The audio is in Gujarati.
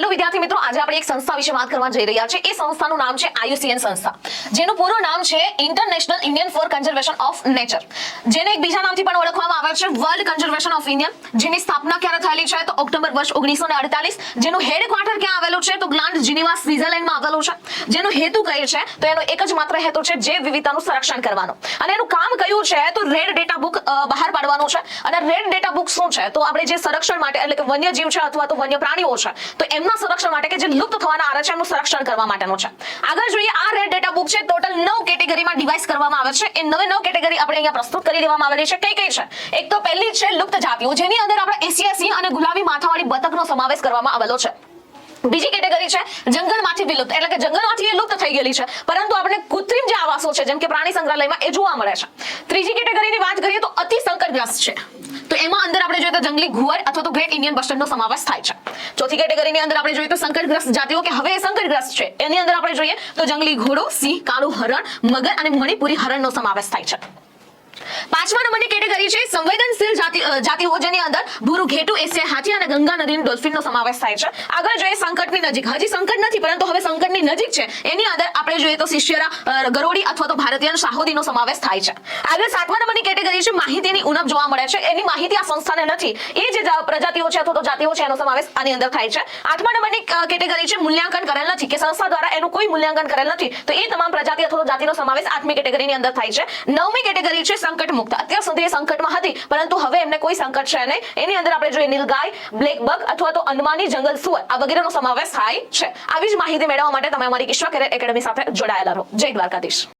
હેલો વિદ્યાર્થી મિત્રો, આજે આપણે એક સંસ્થા વિશે વાત કરવા જઈ રહ્યા છે એ સંસ્થાનું નામ છે આયુસીએન સંસ્થા. જેનું પૂરું નામ છે international Indian for conservation of nature જેને એક બીજા નામથી પણ ઓળખવામાં આવે છે વર્લ્ડ કન્ઝર્વેશન ઓફ ઇન્ડિયન જેની સ્થાપના ક્યારે થયેલી છે તો ઓક્ટોબર વર્ષ ઓગણીસો ને અડતાલીસ. જેનું હેડક્વાર્ટર ક્યાં આવેલું છે તો ગ્લાન્ડ જીનીવા સ્વિટરલેન્ડમાં આવેલું છે. જેનો હેતુ કહે છે તો એનો એક જ માત્ર હેતુ છે જે વિવિધતાનું સંરક્ષણ કરવાનો. અને એનું કામ કયું છે તો રેડ ડેટા બુક બહાર પાડવાનું છે અને રેડ ડેટા બુક શું છે. તો આપણે જે સંરક્ષણ માટે, એટલે કે વન્યજીવ છે અથવા તો વન્ય પ્રાણીઓ છે, તો એમના સંરક્ષણ માટે કે જે લુપ્ત થવાના આરે છે, એમનું સંરક્ષણ કરવા માટેનું છે. આગળ જોઈએ, આ રેડ ડેટા બુક છે, ટોટલ નવ કેટેગરીમાં ડિવાઇસ કરવામાં આવે છે. એ નવે નવ કેટેગરી આપણે અહીંયા પ્રસ્તુત કરી દેવામાં આવેલી છે. કઈ કઈ છે? એક તો પહેલી છે લુપ્ત જાતિઓ, જેની અંદર આપણે એશિયા સિંહ અને ગુલાબી માથાવાળી બતકનો સમાવેશ કરવામાં આવેલો છે. બીજી કેટેગરી છે, જંગલમાંથી વિલુપ્ત. એટલે કે જંગલમાંથી એ લુપ્ત થઈ ગયેલી છે. પરંતુ આપણે કૃત્રિમ જે આવાસો છે, જેમ કે પ્રાણી સંગ્રહાલયમાં એ જોવા મળે છે. ત્રીજી કેટેગરીની વાત કરીએ તો અતિ સંકટગ્રસ્ત છે. તો એમાં અંદર આપણે જોઈએ તો જંગલી ઘુવર અથવા તો ગ્રેટ ઇન્ડિયન બસ્ટર્ડનો સમાવેશ થાય છે. ચોથી કેટેગરીની અંદર આપણે જોઈએ તો સંકટગ્રસ્ત જાતિઓ કે હવે એ સંકટગ્રસ્ત છે. એની અંદર આપણે જોઈએ તો જંગલી ઘોડો, સિંહ, કાળું હરણ, મગર અને મણિપુરી હરણનો સમાવેશ થાય છે. પાંચમા નંબરની છે, સંવેદનશીલ જાતિ જાતિઓ જેની અંદર ભૂરુ ઘેટુ એસે હાથી અને ગંગા નદીની ડોલ્ફિનનો સમાવેશ થાય છે. આગળ જોઈએ સંકટની નજીક. હજી સંકટ નથી, પરંતુ હવે સંકટની નજીક છે. એની અંદર આપણે જોઈએ તો શિષ્યરા ગરોડી અથવા તો ભારતીય સાહોદીનો સમાવેશ થાય છે. આગળ સાતમા નંબરની કેટેગરી છે, માહિતીની ઉણપ જોવા મળે છે. એની માહિતી આ સંસ્થાને નથી. એ જે પ્રજાતિઓ છે અથવા તો જાતિઓ છે, એનો સમાવેશ આની અંદર થાય છે. આઠમા નંબરની કેટેગરી છે, મૂલ્યાંકન કરેલ નથી, કે સંસ્થા દ્વારા એનું કોઈ મૂલ્યાંકન કરેલ નથી. તો એ તમામ પ્રજાતિ અથવા જાતિનો સમાવેશ આઠમી કેટેગરીની અંદર થાય છે. નવમી કેટેગરી છે સંકટ મુક્ત અત્યાર સુધી એ સંકટમાં હતી. પરંતુ હવે એમને કોઈ સંકટ છે નહીં. એની અંદર આપણે જોઈએ નીલગાય બ્લેક બગ અથવા તો અંદમાની જંગલ સુઅર. આ વગેરેનો સમાવેશ થાય છે. આવી જ માહિતી મેળવવા માટે તમે અમારી કિશ્વા કેરિયર એકેડમી સાથે જોડાયેલા રહો. જય દ્વારકાધીશ.